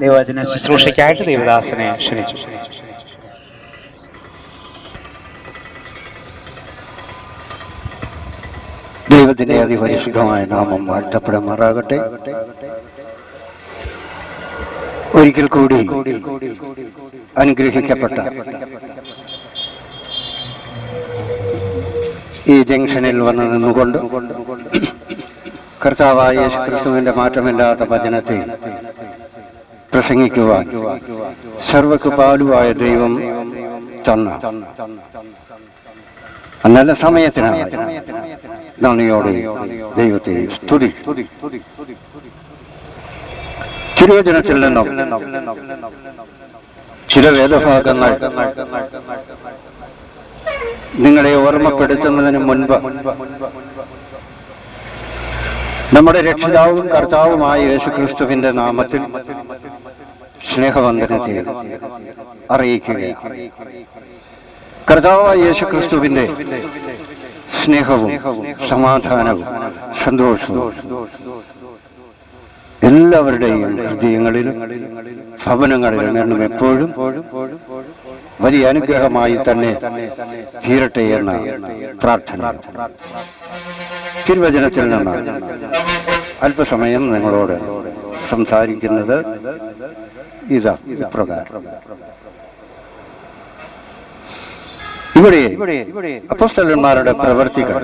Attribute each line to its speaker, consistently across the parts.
Speaker 1: ദൈവവചന ശുശ്രൂഷയ്ക്കായിട്ട് ദേവദാസനെ ക്ഷണിച്ചു.
Speaker 2: ദൈവത്തിന്റെ അതിപരിശുദ്ധമായ നാമം വാഴ്ത്തപ്പെടുമാറാകട്ടെ. ഒരിക്കൽ കൂടി അനുഗ്രഹിക്കപ്പെട്ട ഈ ജംഗ്ഷനിൽ വന്ന് നിന്നുകൊണ്ട് കർത്താവായ ക്രിസ്തുവിന്റെ മാറ്റമില്ലാത്ത വചനത്തെ പ്രസംഗിക്കുവാൻ. സർവകൃപാലുവായ ദൈവം തന്ന. നല്ല സമയത്തിനാണ് നന്ദിയോടെ ദൈവത്തെ സ്തുതി. തിരുവചനത്തിൽ നിന്നും ചില വേദഭാഗങ്ങൾ നിങ്ങളെ ഓർമ്മപ്പെടുത്തുന്നതിന് മുൻപ് നമ്മുടെ രക്ഷിതാവും കർത്താവുമായ യേശുക്രിസ്തുവിന്റെ നാമത്തിൽ സ്നേഹവന്ദനത്തെ അറിയിക്കുക. കർത്താവായ യേശുക്രിസ്തുവിന്റെ സ്നേഹവും സമാധാനവും സന്തോഷവും എല്ലാവരുടെയും ഹൃദയങ്ങളിലും ഭവനങ്ങളിലും എന്നും എപ്പോഴും വലിയ അനുഗ്രഹമായി തന്നെ തീരട്ടെ എന്ന പ്രാർത്ഥന. തിരുവചനത്തിൽ നിന്ന് അല്പസമയം നിങ്ങളോട് സംസാരിക്കുന്നത് ഇതാ ഇപ്രകാരം ഇവിടെ അപ്പോസ്തലന്മാരുടെ പ്രവർത്തികൾ.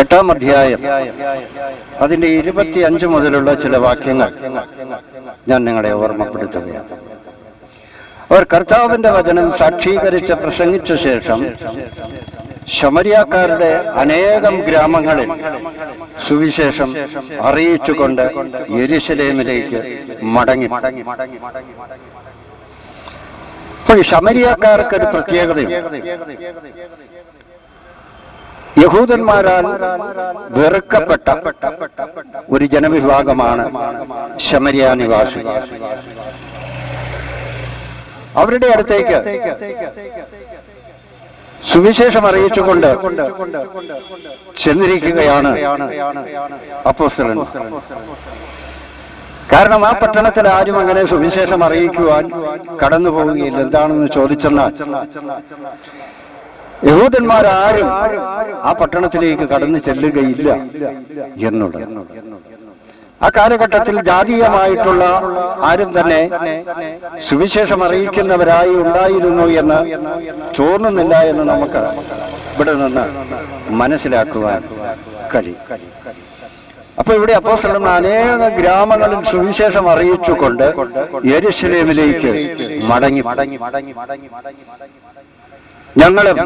Speaker 2: എട്ടാം അധ്യായം. അതിന്റെ ഇരുപത്തി അഞ്ച് മുതലുള്ള ചില വാക്യങ്ങൾ ഞാൻ നിങ്ങളെ ഓർമ്മപ്പെടുത്തുകയാണ്. അവർ കർത്താവിന്റെ വചനം സാക്ഷീകരിച്ച് പ്രസംഗിച്ച ശേഷം ശമരിയാക്കാരുടെ അനേകം ഗ്രാമങ്ങളിൽ സുവിശേഷം അറിയിച്ചുകൊണ്ട് യെരുശലേമിലേക്ക് മടങ്ങി. അപ്പോൾ ശമരിയാക്കാർക്ക് ഒരു പ്രത്യേകതയുണ്ട് യഹൂദന്മാരാൽ വെറുക്കപ്പെട്ട ഒരു ജനവിഭാഗമാണ് ശമരിയ നിവാസി അവരുടെ അടുത്തേക്ക് സുവിശേഷം അറിയിച്ചുകൊണ്ട് ചെന്നിരിക്കുകയാണ് അപ്പോസ്തലൻ. കാരണം ആ പട്ടണത്തിൽ ആരും അങ്ങനെ സുവിശേഷം അറിയിക്കുവാൻ കടന്നു പോവുകയില്ല എന്താണെന്ന് ചോദിച്ചെന്നാൽ യഹൂദന്മാരാരും ആ പട്ടണത്തിലേക്ക് കടന്നു ചെല്ലുകയില്ല. എന്നുള്ളത്. ആ കാലഘട്ടത്തിൽ ജാതീയമായിട്ടുള്ള ആരും തന്നെ സുവിശേഷം അറിയിക്കുന്നവരായി ഉണ്ടായിരുന്നു എന്ന് തോന്നുന്നില്ല എന്ന് നമുക്ക് ഇവിടെ നിന്ന് മനസ്സിലാക്കുവാൻ കഴിയും. അപ്പൊ ഇവിടെ അപ്പോസ്തലൻ അനേക ഗ്രാമങ്ങളിൽ സുവിശേഷം അറിയിച്ചുകൊണ്ട് മടങ്ങി മടങ്ങി. ഞങ്ങളും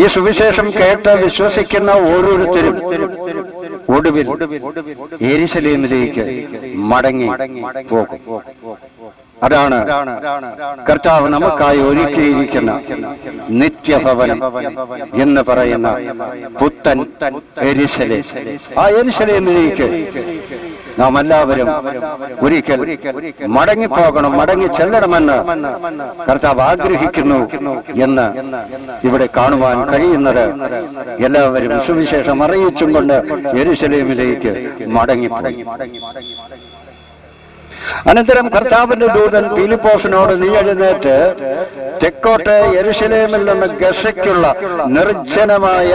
Speaker 2: ഈ സുവിശേഷം കേട്ട് വിശ്വസിക്കുന്ന ഓരോരുത്തരും ഒടുവിൽ എരിശലേമിലേക്ക് മടങ്ങി പോകും. അതാണ് കർത്താവ് നമുക്കായി ഒരുക്കിയിരിക്കുന്ന നിത്യഭവനം എന്ന് പറയുന്ന പുത്തൻ എരിശലേ. ആ എരിശലേമിലേക്ക് നാം എല്ലാവരും ഒരിക്കൽ മടങ്ങിപ്പോകണം മടങ്ങി ചെല്ലണമെന്ന് കർത്താവ് ആഗ്രഹിക്കുന്നു എന്ന് ഇവിടെ കാണുവാൻ കഴിയുന്നത് എല്ലാവരും സുവിശേഷം അറിയിച്ചും കൊണ്ട് എരുശലേമിലേക്ക് മടങ്ങിപ്പോയി. അനന്തരം കർത്താവിന്റെ ദൂതൻ ഫിലിപ്പോസിനോട് നീ എഴുന്നേറ്റ്. തെക്കോട്ട് എരുശലേമിൽ നിന്ന് ഗസയ്ക്കുള്ള നിർജനമായ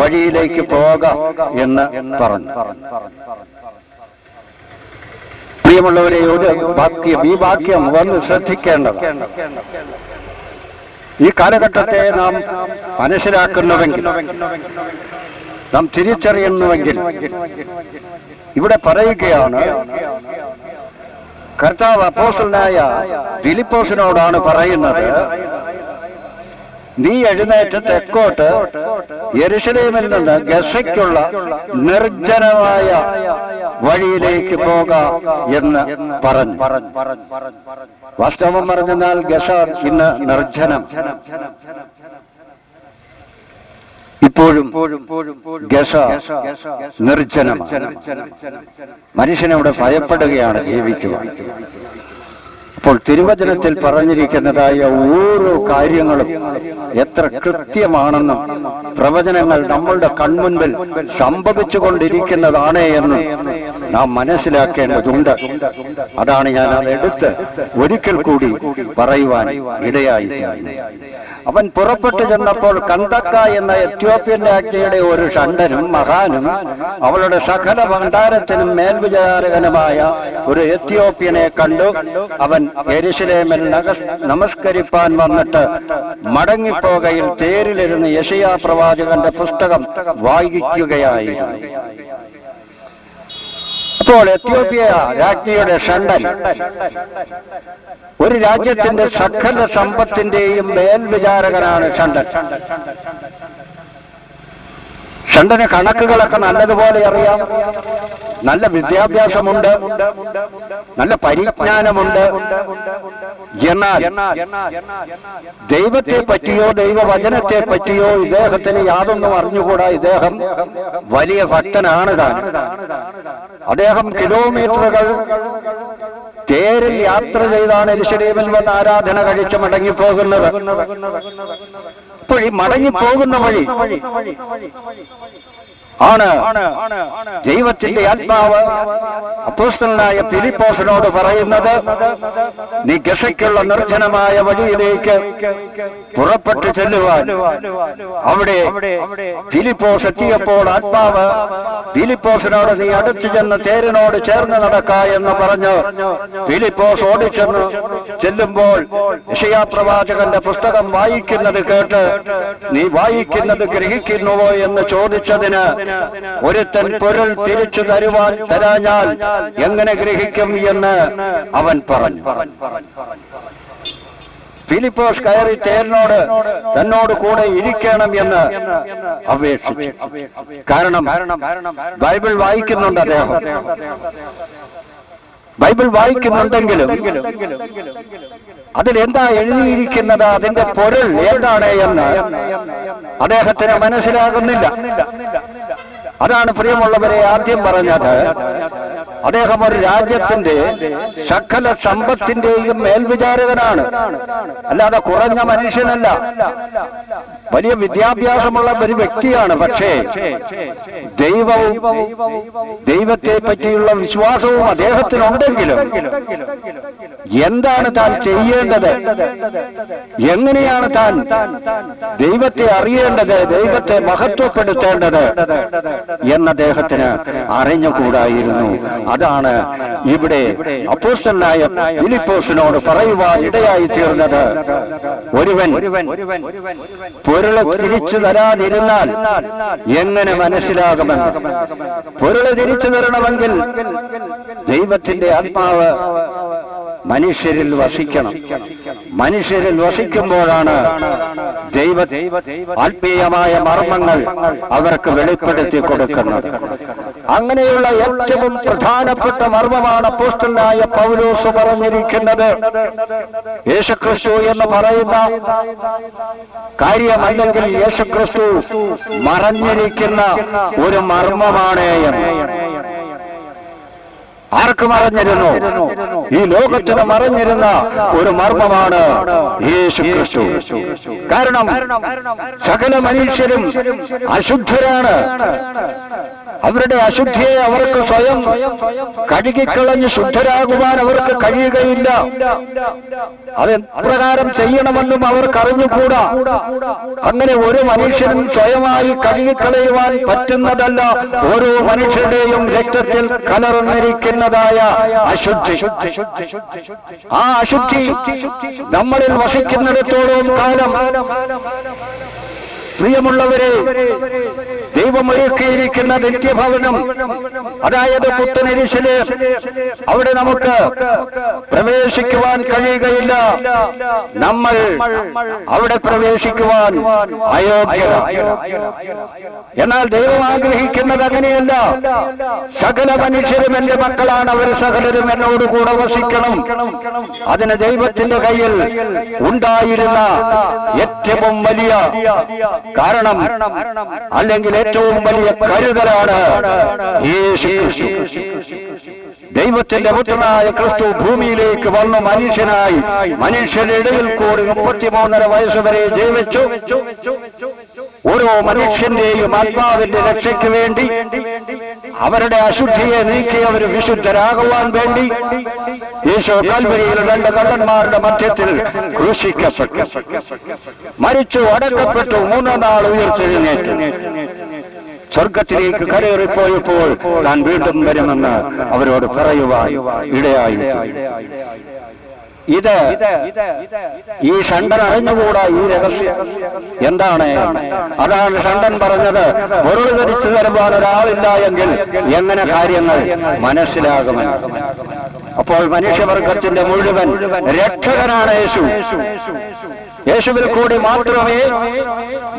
Speaker 2: വഴിയിലേക്ക് പോക എന്ന് പറഞ്ഞു. പ്രിയമുള്ളവരെ ഒരു വാക്യം ഈ വാക്യം വന്ന് ശ്രദ്ധിക്കേണ്ടത് ഈ കാലഘട്ടത്തെ നാം മനസ്സിലാക്കുന്നുവെങ്കിൽ നാം തിരിച്ചറിയുന്നുവെങ്കിൽ ഇവിടെ പറയുകയാണ് കർത്താവ് അപ്പോസലായ ഫിലിപ്പോസിനോടാണ് പറയുന്നത് നീ എഴുന്നേറ്റ് തെക്കോട്ട് യരുഷലേമിൽ നിന്ന് ഗസയ്ക്കുള്ള നിർജനമായ വഴിയിലേക്ക് പോക എന്ന് പറഞ്ഞു. വാസ്തവം പറഞ്ഞെന്നാൽ ഗസ ഇന്ന് നിർജനം. ഇപ്പോഴും ഗസ നിർജനം മനുഷ്യനവിടെ ഭയപ്പെടുകയാണ് ജീവിക്കുവാൻ. അപ്പോൾ തിരുവചനത്തിൽ പറഞ്ഞിരിക്കുന്നതായ ഓരോ കാര്യങ്ങളും എത്ര കൃത്യമാണെന്നും പ്രവചനങ്ങൾ നമ്മളുടെ കൺമുൻപിൽ സംഭവിച്ചുകൊണ്ടിരിക്കുന്നതാണ് എന്ന് നാം മനസ്സിലാക്കേണ്ടതുണ്ട്. അതാണ് ഞാൻ അതെടുത്ത് ഒരിക്കൽ കൂടി പറയുവാൻ ഇടയായി. അവൻ പുറപ്പെട്ടു ചെന്നപ്പോൾ കന്തക്ക എന്ന എത്യോപ്യൻ രാജ്ഞിയുടെ ഒരു ഷണ്ടനും മഹാനും അവളുടെ സകല ഭണ്ഡാരത്തിനും മേൽവിചാരകനുമായ ഒരു എത്യോപ്യനെ കണ്ടു. അവൻ എരിശിലേമിൽ നമസ്കരിപ്പാൻ വന്നിട്ട് മടങ്ങിപ്പോകയിൽ തേരിലിരുന്ന് യശയാ പ്രവാചകന്റെ പുസ്തകം വായിക്കുകയായി. അപ്പോൾ എത്യോപ്യ രാജ്ഞിയുടെ ഷണ്ടൻ ഒരു രാജ്യത്തിന്റെ സകല സമ്പത്തിന്റെയും മേൽവിചാരകനാണ് ഷണ്ടൻ ഷണ്ടന് കണക്കുകളൊക്കെ നല്ലതുപോലെ അറിയാം. നല്ല വിദ്യാഭ്യാസമുണ്ട്. നല്ല പരിജ്ഞാനമുണ്ട്. എന്നാൽ ദൈവത്തെ പറ്റിയോ ദൈവവചനത്തെ പറ്റിയോ ഇദ്ദേഹത്തിന് യാതൊന്നും അറിഞ്ഞുകൂടാ ഇദ്ദേഹം. വലിയ ഭക്തനാണ് അദ്ദേഹം കിലോമീറ്ററുകൾ തേരിൽ യാത്ര ചെയ്താണ് എരിശിലേമിൽ വന്ന് ആരാധന കഴിച്ച് മടങ്ങിപ്പോകുന്നത്. അപ്പോൾ ഈ മടങ്ങിപ്പോകുന്ന വഴി. ആണ്. ദൈവത്തിന്റെ ആത്മാവ് അപ്പോസ്തലനായ ഫിലിപ്പോസിനോട് പറയുന്നത് നീ ഗസയ്ക്കുള്ള നിർജനമായ വഴിയിലേക്ക് പുറപ്പെട്ടു ചെല്ലുവാൻ. അവിടെ ഫിലിപ്പോസ് എത്തിയപ്പോൾ ആത്മാവ് ഫിലിപ്പോസിനോട് നീ അടുത്തു ചെന്ന് തേരിനോട് ചേർന്ന് നടക്ക എന്ന് പറഞ്ഞു. ഫിലിപ്പോസ് ഓടിച്ചെന്ന് ചെല്ലുമ്പോൾ പ്രവാചകന്റെ പുസ്തകം വായിക്കുന്നത് കേട്ട് നീ വായിക്കുന്നത് ഗ്രഹിക്കുന്നുവോ എന്ന് ചോദിച്ചതിന് ഒരുത്തൻ പൊരുൾ തിരിച്ചു തരുവാൻ തരാഞ്ഞാൽ എങ്ങനെ ഗ്രഹിക്കും എന്ന് അവൻ പറഞ്ഞു. ഫിലിപ്പോസ് കയറി തേരനോട് തന്നോട് കൂടെ ഇരിക്കണം എന്ന് അപേക്ഷിച്ചു. കാരണം ബൈബിൾ വായിക്കുന്നുണ്ട് അദ്ദേഹം. ബൈബിൾ വായിക്കുന്നുണ്ടെങ്കിലും അതിലെന്താ എഴുതിയിരിക്കുന്നത്? അതിന്റെ പൊരുൾ ഏതാണ് എന്ന്? അദ്ദേഹത്തിന് മനസ്സിലാകുന്നില്ല. അതാണ് പ്രിയമുള്ളവരെ ആദ്യം പറഞ്ഞത്. അദ്ദേഹം ഒരു രാജ്യത്തിന്റെ സകല സമ്പത്തിന്റെയും മേൽവിചാരകനാണ്. അല്ലാതെ കുറഞ്ഞ മനുഷ്യനല്ല. വലിയ വിദ്യാഭ്യാസമുള്ള ഒരു വ്യക്തിയാണ്. പക്ഷേ ദൈവവും ദൈവത്തെ പറ്റിയുള്ള വിശ്വാസവും അദ്ദേഹത്തിനുണ്ടെങ്കിലും എന്താണ് താൻ ചെയ്യേണ്ടത്? എങ്ങനെയാണ് താൻ ദൈവത്തെ അറിയേണ്ടത്? ദൈവത്തെ മഹത്വപ്പെടുത്തേണ്ടത്? എന്ന് അദ്ദേഹത്തിന് അറിഞ്ഞുകൂടായിരുന്നു. അതാണ് ഇവിടെ അപ്പോസ്റ്റലായ ഫിലിപ്പോസിനോട് പറയുവാൻ ഇടയായി തീർന്നത്. ഒരുവൻ പൊരുളെ തിരിച്ചു തരാതിരുന്നാൽ എങ്ങനെ മനസ്സിലാകുമെന്ന്. പൊരുളെ തിരിച്ചു തരണമെങ്കിൽ ദൈവത്തിന്റെ ആത്മാവ് മനുഷ്യരിൽ വസിക്കണം. മനുഷ്യരിൽ വസിക്കുമ്പോഴാണ് ദൈവ ആത്മീയമായ മർമ്മങ്ങൾ അവർക്ക് വെളിപ്പെടുത്തി കൊടുക്കുന്നത്. അങ്ങനെയുള്ള ഏറ്റവും പ്രധാനപ്പെട്ട മർമ്മമാണ് പോസ്റ്റലായ പൗലോസ് പറഞ്ഞിരിക്കുന്നത്. യേശുക്രിസ്തു എന്ന് പറയുന്ന കാര്യമല്ലെങ്കിൽ യേശുക്രിസ്തു മറഞ്ഞിരിക്കുന്ന ഒരു മർമ്മമാണ് എന്ന് ആർക്ക് മറഞ്ഞിരുന്നു ഈ ലോകത്തിന് മറഞ്ഞിരുന്ന ഒരു മർമ്മമാണ് യേശു ക്രിസ്തു കാരണം സകല മനുഷ്യരും അശുദ്ധരാണ്. അവരുടെ അശുദ്ധിയെ അവർക്ക് സ്വയം കഴുകിക്കളഞ്ഞ് ശുദ്ധരാകുവാൻ അവർക്ക് കഴിയുകയില്ല. അത് എപ്രകാരം ചെയ്യണമെന്നും അവർക്ക് അറിഞ്ഞുകൂടാ അങ്ങനെ ഒരു മനുഷ്യനും സ്വയമായി കഴുകിക്കളയുവാൻ പറ്റുന്നതല്ല ഓരോ മനുഷ്യരുടെയും രക്തത്തിൽ കലർന്നിരിക്കുന്നതായ അശുദ്ധി. ആ അശുദ്ധി നമ്മളിൽ വസിക്കുന്നിടത്തോളം കാലം. പ്രിയമുള്ളവരെ ദൈവം ഒരുക്കിയിരിക്കുന്ന നിത്യഭവനം. അതായത് പുത്തനരിശിൽ അവിടെ നമുക്ക് പ്രവേശിക്കുവാൻ കഴിയുകയില്ല. നമ്മൾ അവിടെ പ്രവേശിക്കുവാൻ അയോഗ്യ എന്നാൽ ദൈവം ആഗ്രഹിക്കുന്നത് അങ്ങനെയല്ല. സകല മനുഷ്യരും എന്റെ മക്കളാണ്. അവർ സകലരും എന്നോട് കൂടെ വസിക്കണം. അതിന് ദൈവത്തിന്റെ കയ്യിൽ ഉണ്ടായിരുന്ന ഏറ്റവും വലിയ കാരണം അല്ലെങ്കിൽ ഏറ്റവും വലിയ കരുതലാണ് ദൈവത്തിന്റെ പുത്രനായ ക്രിസ്തു ഭൂമിയിലേക്ക് വന്നു മനുഷ്യനായി. മനുഷ്യരുടെ ഇടയിൽ കൂടി മുപ്പത്തിമൂന്നര വയസ്സ് വരെ ജീവിച്ചു. ഓരോ മനുഷ്യന്റെയും ആത്മാവിന്റെ രക്ഷയ്ക്ക് വേണ്ടി അവരുടെ അശുദ്ധിയെ നീക്കി അവർ വിശുദ്ധരാകുവാൻ വേണ്ടി യേശോ കൽവരിയിൽ രണ്ട് കള്ളന്മാരുടെ മധ്യത്തിൽ മരിച്ചു അടക്കപ്പെട്ടു മൂന്നാം നാൾ ഉയർത്തെഴുന്നേറ്റു. സ്വർഗത്തിലേക്ക് കരയേറിപ്പോയപ്പോൾ താൻ വീണ്ടും വരുമെന്ന് അവരോട് പറയുവാൻ ഇടയായി. ഇത് ഈ ഷണ്ടൻ അറിഞ്ഞുകൂടാ ഈ രഹസ്യം? എന്താണ്? അതാണ് ഷണ്ടൻ പറഞ്ഞത്. പൊരുൾ ധരിച്ചു തരുവാൻ ഒരാളില്ല എങ്കിൽ എങ്ങനെ കാര്യങ്ങൾ? മനസ്സിലാകുമെന്ന് അപ്പോൾ മനുഷ്യവർഗത്തിന്റെ മുഴുവൻ രക്ഷകനാണ് യേശു. യേശുവിൽ കൂടി മാത്രമേ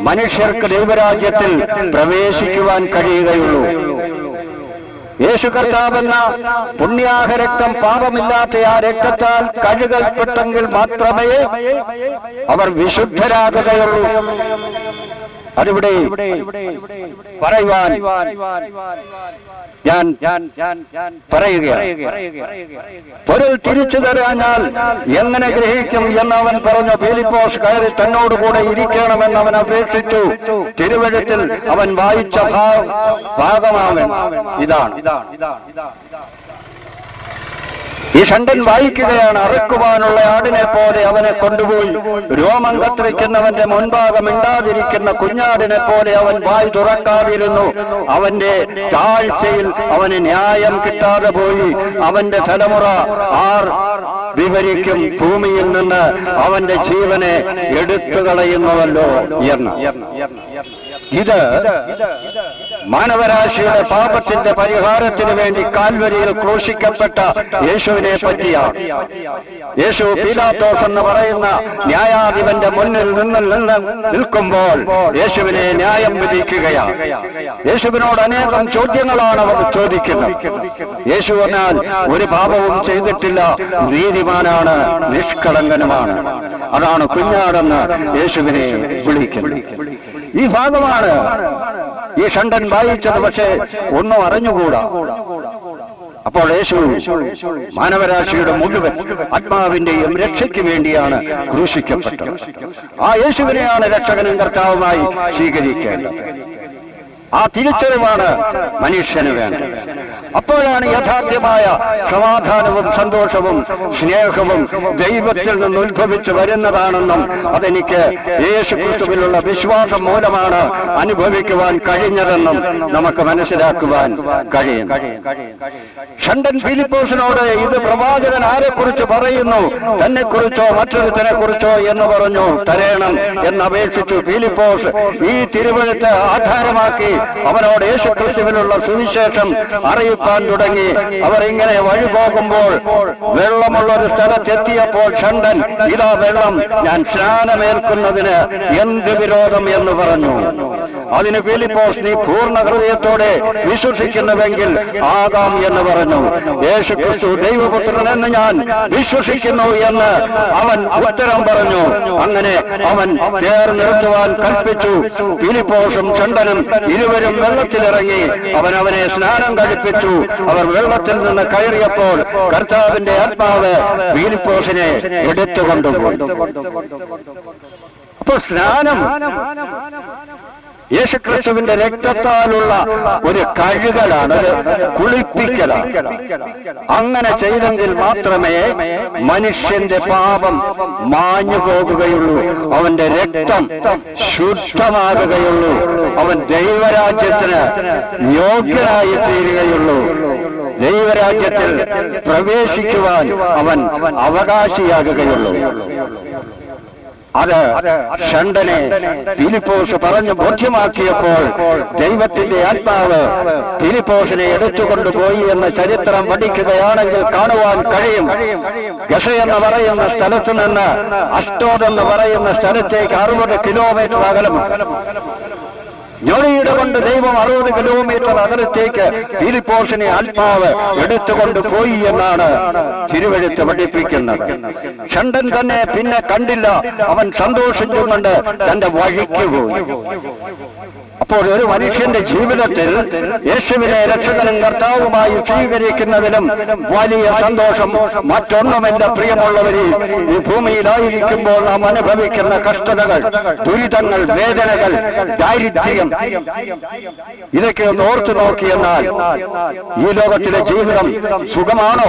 Speaker 2: മനുഷ്യർക്ക് ദൈവരാജ്യത്തിൽ പ്രവേശിക്കുവാൻ കഴിയുകയുള്ളൂ. യേശു കർത്താവെന്ന പുണ്യാഹ രക്തം പാപമില്ലാത്ത ആ രക്തത്താൽ കഴുകൽപ്പെട്ടെങ്കിൽ മാത്രമേ അവർ വിശുദ്ധരാകുകയുള്ളൂ. അതിവിടെ പറയുവാൻ ഞാൻ പൊരുൾ തിരിച്ചു തരാഞ്ഞാൽ എങ്ങനെ ഗ്രഹിക്കും എന്ന് അവൻ പറഞ്ഞു ഫിലിപ്പോസ് കയറി തന്നോടുകൂടെ ഇരിക്കണമെന്ന് അവൻ അപേക്ഷിച്ചു. തിരുവഴുത്തിൽ അവൻ വായിച്ച ഭാഗമാവൻ ഇതാണ് ഇതാണ് ഇതാണ് ഇതാണ്. ഈ ഷണ്ടൻ വായിക്കുകയാണ് അറക്കുവാനുള്ള ആടിനെ പോലെ അവനെ കൊണ്ടുപോയി. രോമം കത്തിരിക്കുന്നവന്റെ മുൻഭാഗം ഇണ്ടാതിരിക്കുന്ന കുഞ്ഞാടിനെ പോലെ അവൻ വായി തുറക്കാതിരുന്നു. അവന്റെ താഴ്ചയിൽ അവന് ന്യായം കിട്ടാതെ പോയി. അവന്റെ തലമുറ ആർ വിവരിക്കും ഭൂമിയിൽ നിന്ന് അവന്റെ ജീവനെ എടുത്തു കളയുന്നുവല്ലോ എന്ന് ഇത് മാനവരാശിയുടെ പാപത്തിന്റെ പരിഹാരത്തിന് വേണ്ടി കാൽവരിയിൽ ക്രൂശിക്കപ്പെട്ട യേശുവിനെ പറ്റിയാണ്. യേശു പീലാത്തോസ് എന്ന് പറയുന്ന ന്യായാധിപന്റെ മുന്നിൽ നിന്ന് നിന്ന് നിൽക്കുമ്പോൾ യേശുവിനെ ന്യായം വിധിക്കുകയാണ്. യേശുവിനോട് അനേകം ചോദ്യങ്ങളാണ് അവർ ചോദിക്കുന്നത്. യേശു എന്നാൽ ഒരു പാപവും ചെയ്തിട്ടില്ല നീതിമാനാണ് നിഷ്കളങ്കനുമാണ്. അതാണ് കുഞ്ഞാടെന്ന് യേശുവിനെ വിളിക്കുന്നത്. ഈ ഭാഗമാണ് ഈ ഷണ്ടൻ വായിച്ചത് പക്ഷേ ഒന്നും അറിഞ്ഞുകൂടാ. അപ്പോൾ യേശു മാനവരാശിയുടെ മുഴുവൻ ആത്മാവിന്റെയും രക്ഷയ്ക്ക് വേണ്ടിയാണ് ക്രൂശിക്കപ്പെട്ടത്. ആ യേശുവിനെയാണ് രക്ഷകനും കർത്താവുമായി സ്വീകരിക്കേണ്ടത്. ആ തിരിച്ചറിവാണ് മനുഷ്യന് വേണ്ടത്. അപ്പോഴാണ് യഥാർത്ഥമായ സമാധാനവും സന്തോഷവും സ്നേഹവും ദൈവത്തിൽ നിന്ന് ഉത്ഭവിച്ചു വരുന്നതാണെന്നും അതെനിക്ക് യേശു ക്രിസ്തുവിലുള്ള വിശ്വാസം മൂലമാണ് അനുഭവിക്കുവാൻ കഴിഞ്ഞതെന്നും നമുക്ക് മനസ്സിലാക്കുവാൻ കഴിയും. ഷണ്ടൻ ഫിലിപ്പോസിനോട് ഇത് പ്രവാചകൻ ആരെക്കുറിച്ച് പറയുന്നു? തന്നെക്കുറിച്ചോ മറ്റൊരുത്തനെ കുറിച്ചോ എന്ന് പറഞ്ഞു തരേണം എന്ന് എന്നപേക്ഷിച്ചു ഫിലിപ്പോസ്. ഈ തിരുവഴുത്ത് ആധാരമാക്കി അവനോട് യേശു ക്രിസ്തുവിനുള്ള സുവിശേഷം അറിയിപ്പാൻ തുടങ്ങി. അവരിങ്ങനെ വഴി പോകുമ്പോൾ വെള്ളമുള്ള ഒരു സ്ഥലത്തെത്തിയപ്പോൾ ഷണ്ടൻ ഇതാ വെള്ളം ഞാൻ സ്നാനമേൽക്കുന്നതിന് എന്ത് വിരോധം എന്ന് പറഞ്ഞു. അതിന് ഫിലിപ്പോസ് നീ പൂർണ ഹൃദയത്തോടെ വിശ്വസിക്കുന്നുവെങ്കിൽ ആകാം എന്ന് പറഞ്ഞു. യേശു ക്രിസ്തു ദൈവപുത്രൻ എന്ന് ഞാൻ വിശ്വസിക്കുന്നു എന്ന് അവൻ ഉത്തരം പറഞ്ഞു. അങ്ങനെ അവൻ ചേർ നിർത്തുവാൻ കൽപ്പിച്ചു. ഫിലിപ്പോസും ചണ്ടനും ഇരുവരും വെള്ളത്തിലിറങ്ങി അവൻ അവനെ സ്നാനം കഴിപ്പിച്ചു. അവർ വെള്ളത്തിൽ നിന്ന് കയറിയപ്പോൾ കർത്താവിന്റെ ആത്മാവ് ഫിലിപ്പോസിനെ എടുത്തുകൊണ്ടുപോയി. അപ്പൊ സ്നാനം. യേശുക്രിസ്തുവിന്റെ രക്തത്താലുള്ള ഒരു കഴുകലാണ് കുളിപ്പിക്കലാണ് അങ്ങനെ ചെയ്തെങ്കിൽ മാത്രമേ മനുഷ്യന്റെ പാപം മാഞ്ഞു പോകുകയുള്ളൂ. അവന്റെ രക്തം ശുദ്ധമാകുകയുള്ളൂ. അവൻ ദൈവരാജ്യത്തിന് യോഗ്യനായി തീരുകയുള്ളൂ. ദൈവരാജ്യത്തിൽ പ്രവേശിക്കുവാൻ അവൻ അവകാശിയാകുകയുള്ളൂ. അത് ഷണ്ടനെ ഫിലിപ്പോസ് പറഞ്ഞു ബോധ്യമാക്കിയപ്പോൾ ദൈവത്തിന്റെ ആത്മാവ് ഫിലിപ്പോസിനെ എടുത്തുകൊണ്ടുപോയി എന്ന ചരിത്രം പഠിക്കുകയാണെങ്കിൽ കാണുവാൻ കഴിയും. ഗസ എന്ന് പറയുന്ന സ്ഥലത്തു നിന്ന് അഷ്ടോദ് എന്ന് പറയുന്ന സ്ഥലത്തേക്ക് അറുപത് കിലോമീറ്റർ അകലം. ഞൊടിയുടെ കൊണ്ട് ദൈവം അറുപത് കിലോമീറ്റർ അകലത്തേക്ക് ഫിലിപ്പോസിനെ ആത്മാവ് എടുത്തുകൊണ്ട് പോയി എന്നാണ് തിരുവഴുത്ത് പഠിപ്പിക്കുന്നത്. ഷണ്ടൻ തന്നെ പിന്നെ കണ്ടില്ല. അവൻ സന്തോഷിച്ചുകൊണ്ട് തന്റെ വഴിക്ക് പോയി. അപ്പോൾ ഒരു മനുഷ്യന്റെ ജീവിതത്തിൽ യേശുവിനെ രക്ഷകനും കർത്താവുമായി സ്വീകരിക്കുന്നതിലും വലിയ സന്തോഷം മറ്റൊന്നുമില്ല പ്രിയമുള്ളവരെ. ഈ ഭൂമിയിലായിരിക്കുമ്പോൾ നാം അനുഭവിക്കുന്ന കഷ്ടതകൾ ദുരിതങ്ങൾ വേദനകൾ ദാരിദ്ര്യം ഇതൊക്കെ ഒന്ന് ഓർത്തു നോക്കിയെന്നാൽ ഈ ലോകത്തിലെ ജീവിതം സുഖമാണോ?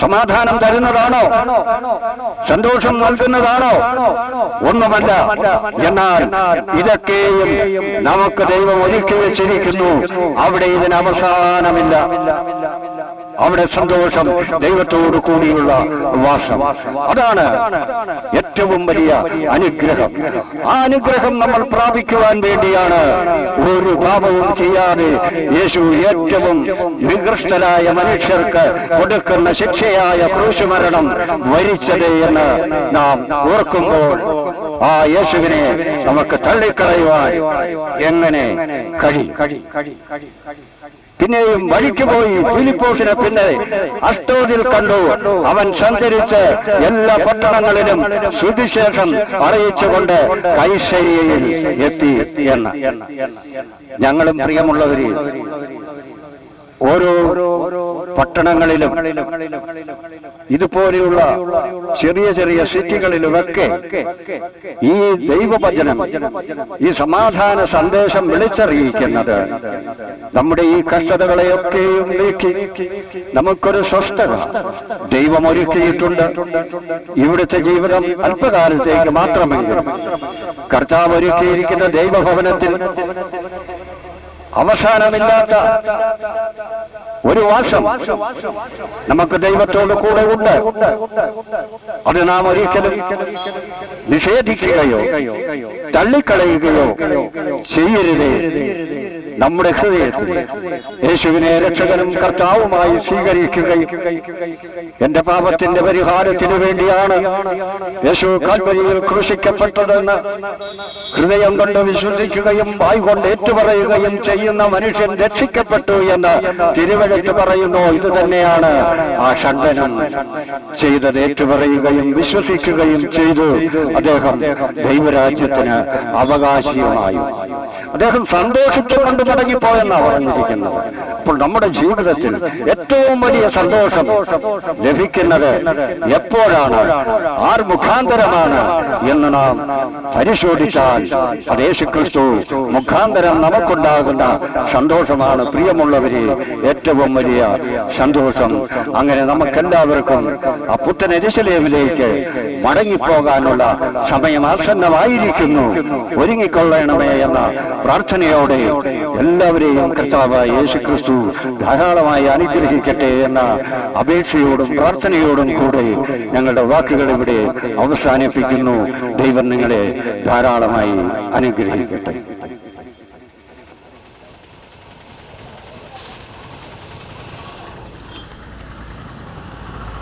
Speaker 2: സമാധാനം തരുന്നതാണോ? സന്തോഷം നൽകുന്നതാണോ? ഒന്നുമല്ല. എന്നാൽ ഇതൊക്കെയും നമുക്ക് ദൈവം ഒരുക്കി വെച്ചിരിക്കുന്നു. അവിടെ ഇതിന് അവസാനമില്ല. അവിടെ സന്തോഷം ദൈവത്തോടു കൂടിയുള്ള വാസം. അതാണ് ഏറ്റവും വലിയ അനുഗ്രഹം. ആ അനുഗ്രഹം നമ്മൾ പ്രാപിക്കുവാൻ വേണ്ടിയാണ് ഒരു പാപവും ചെയ്യാതെ യേശു ഏറ്റവും നികൃഷ്ടരായ മനുഷ്യർക്ക് കൊടുക്കുന്ന ശിക്ഷയായ ക്രൂശുമരണം വരിച്ചത് എന്ന് നാം ഓർക്കുമ്പോൾ ആ യേശുവിനെ നമുക്ക് തള്ളിക്കളയുവാൻ എങ്ങനെ കഴി പിന്നെയും വഴിക്ക് പോയി ഫിലിപ്പോസിനെ പിന്നെ അഷ്ടോതിൽ കണ്ടു. അവൻ സഞ്ചരിച്ച് എല്ലാ പട്ടണങ്ങളിലും സുവിശേഷം അറിയിച്ചുകൊണ്ട് കൈശരിയയിൽ എത്തി എന്ന്. ഞങ്ങളും പ്രിയമുള്ളവര് ഓരോ പട്ടണങ്ങളിലും ഇതുപോലെയുള്ള ചെറിയ ചെറിയ സിറ്റികളിലുമൊക്കെ ഈ ദൈവഭജനം ഈ സമാധാന സന്ദേശം വിളിച്ചറിയിക്കുന്നത് നമ്മുടെ ഈ കഷ്ടതകളെയൊക്കെയും നീക്കി നമുക്കൊരു സ്വസ്ഥത ദൈവം ഒരുക്കിയിട്ടുണ്ട് ഇവിടുത്തെ ജീവിതം അല്പകാലത്തേക്ക് മാത്രമെങ്കിലും കർത്താവ് ഒരുക്കിയിരിക്കുന്ന ദൈവഭവനത്തിൽ അവസാനമില്ലാത്ത ഒരു വാസം നമുക്ക് ദൈവത്തോട് കൂടെ ഉണ്ട്. അത് നാം ഒരിക്കലും നിഷേധിക്കുകയോ തള്ളിക്കളയുകയോ ചെയ്യരുതേ. നമ്മുടെ ഹൃദയത്തിൽ യേശുവിനെ രക്ഷകനും കർത്താവുമായി സ്വീകരിക്കുകയും എന്റെ പാപത്തിന്റെ പരിഹാരത്തിന് വേണ്ടിയാണ് യേശു കാൽവരിയിൽ ക്രൂശിക്കപ്പെട്ടതെന്ന് ഹൃദയം കൊണ്ട് വിശ്വസിക്കുകയും വായികൊണ്ട് ഏറ്റുപറയുകയും ചെയ്യുന്ന മനുഷ്യൻ രക്ഷിക്കപ്പെട്ടു എന്ന് തിരുവഴുത്ത് പറയുന്നു. ഇത് തന്നെയാണ് ആ ഷണ്ടനം ചെയ്തത് ഏറ്റുപറയുകയും വിശ്വസിക്കുകയും ചെയ്തു. അദ്ദേഹം ദൈവരാജ്യത്തിന് അവകാശിയുമായി. അദ്ദേഹം സന്തോഷിച്ചുകൊണ്ട് മടങ്ങിപ്പോയെന്നാണ് പറഞ്ഞിരിക്കുന്നത്. അപ്പോൾ നമ്മുടെ ജീവിതത്തിൽ ഏറ്റവും വലിയ സന്തോഷം ലഭിക്കുന്നത് എപ്പോഴാണ്? ആർ മുഖാന്തരമാണ് എന്ന് നാം പരിശോധിച്ചാൽ അത് യേശുക്രിസ്തു മുഖാന്തരം നമുക്കുണ്ടാകുന്ന സന്തോഷമാണ്. പ്രിയമുള്ളവരെ ഏറ്റവും വലിയ സന്തോഷം. അങ്ങനെ നമുക്കെല്ലാവർക്കും ആ പുത്തൻ എരിശലേമിലേക്ക് മടങ്ങിപ്പോകാനുള്ള സമയം ആസന്നമായിരിക്കുന്നു. ഒരുങ്ങിക്കൊള്ളണമേ എന്ന പ്രാർത്ഥനയോടെ എല്ലാവരെയും കർത്താവായ യേശു ക്രിസ്തു ധാരാളമായി അനുഗ്രഹിക്കട്ടെ എന്ന അപേക്ഷയോടും പ്രാർത്ഥനയോടും കൂടെ ഞങ്ങളുടെ വാക്കുകൾ ഇവിടെ അവസാനിപ്പിക്കുന്നു. ദൈവം നിങ്ങളെ ധാരാളമായി അനുഗ്രഹിക്കട്ടെ.